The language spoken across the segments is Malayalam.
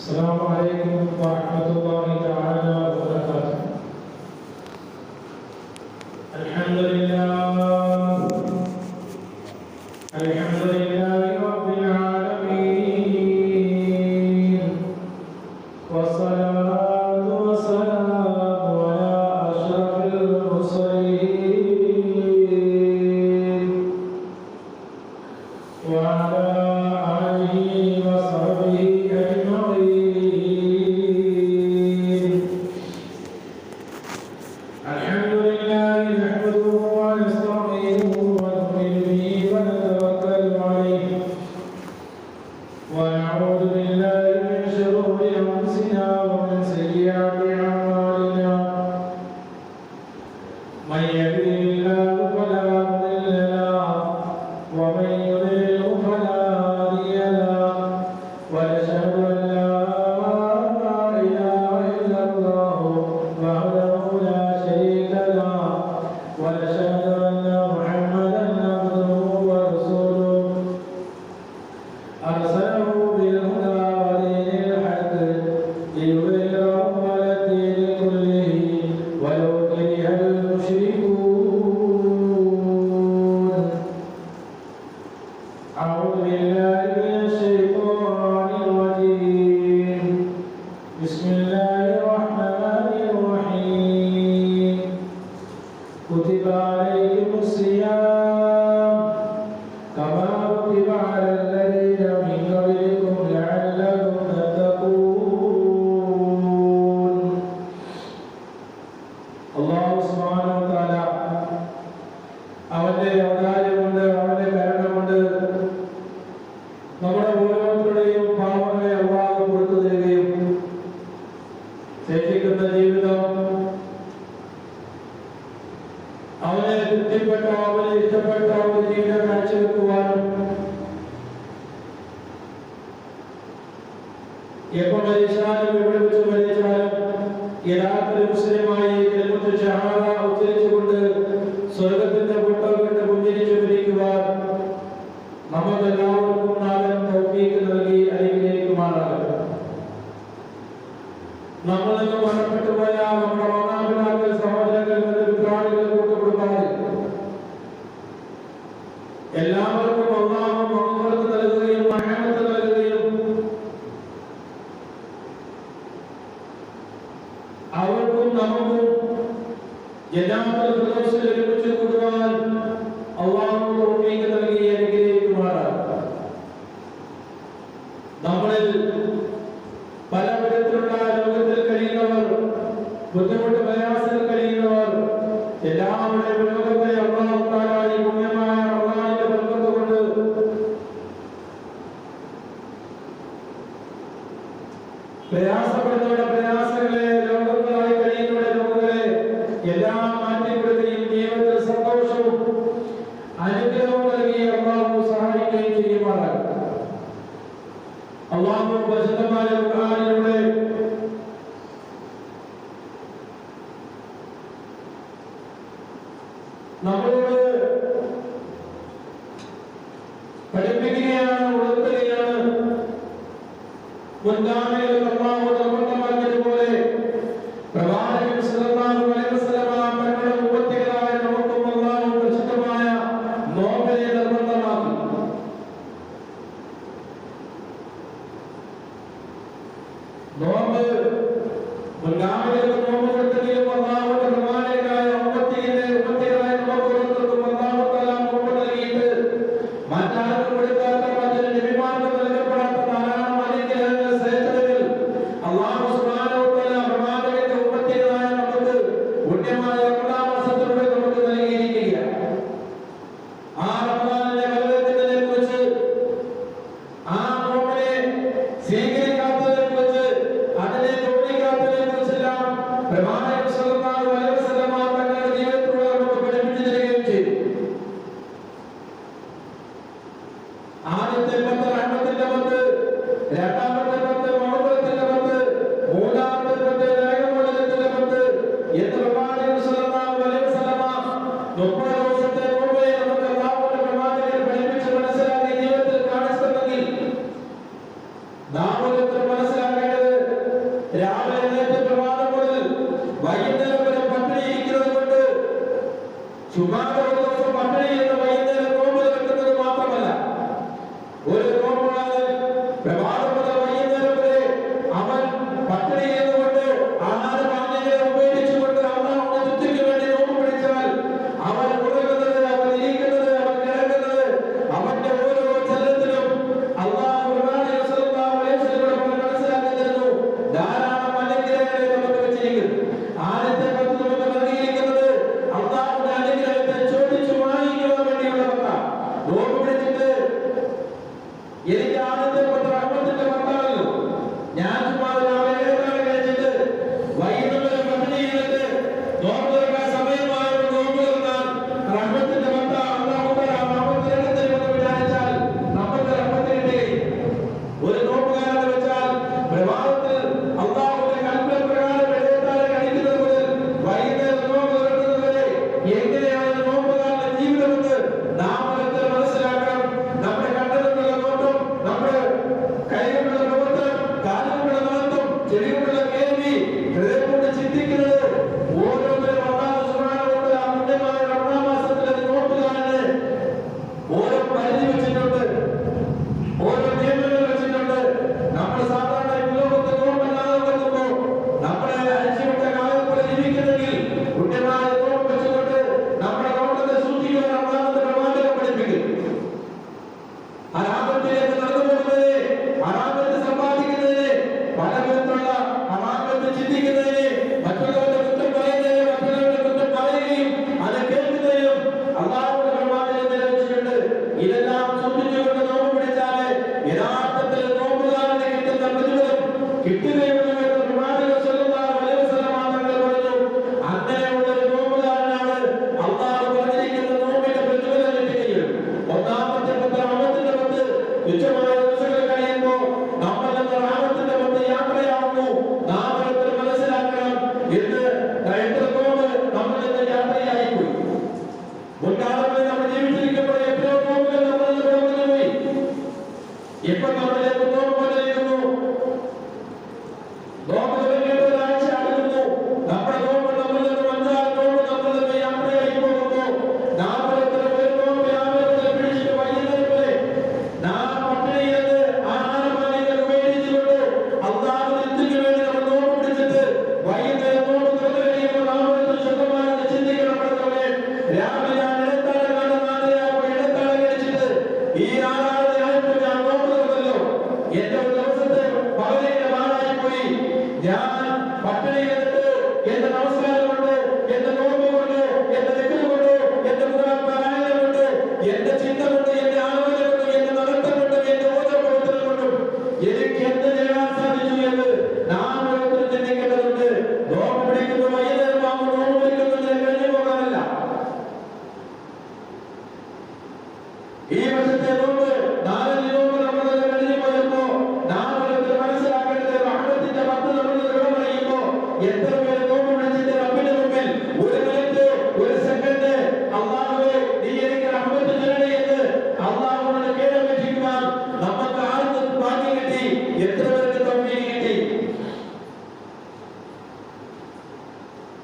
السلام عليكم ورحمة الله تعالى وبركاته. الحمد لله അവന്റെ അവതാരവും നമ്മളെന്ന് മരണപ്പെട്ടു പോയ നമ്മുടെ മാതാപിതാക്കൾ സഹോദരങ്ങൾ ప్రయాసపడతాడు சுமார் ஒரு வருஷம் பட்டணி இருந்த നോമ്പ് പിടിച്ചിട്ട് എനിക്ക് ആദ്യത്തെ പത്ത് ഞാൻ ചുമ്മാ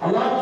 Allah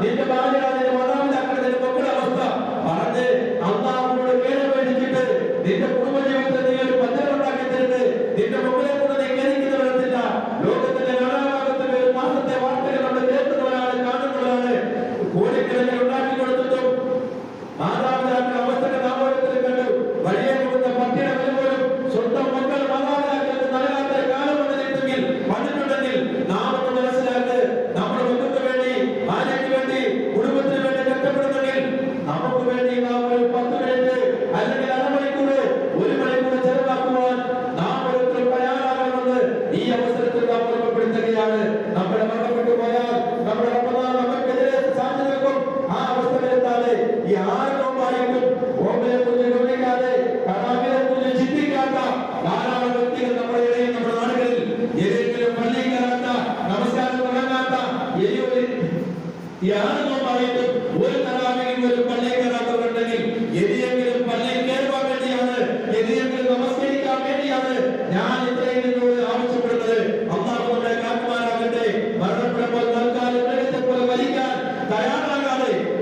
നിന്റെ ഭാര്യ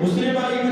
मुस्लिम भाई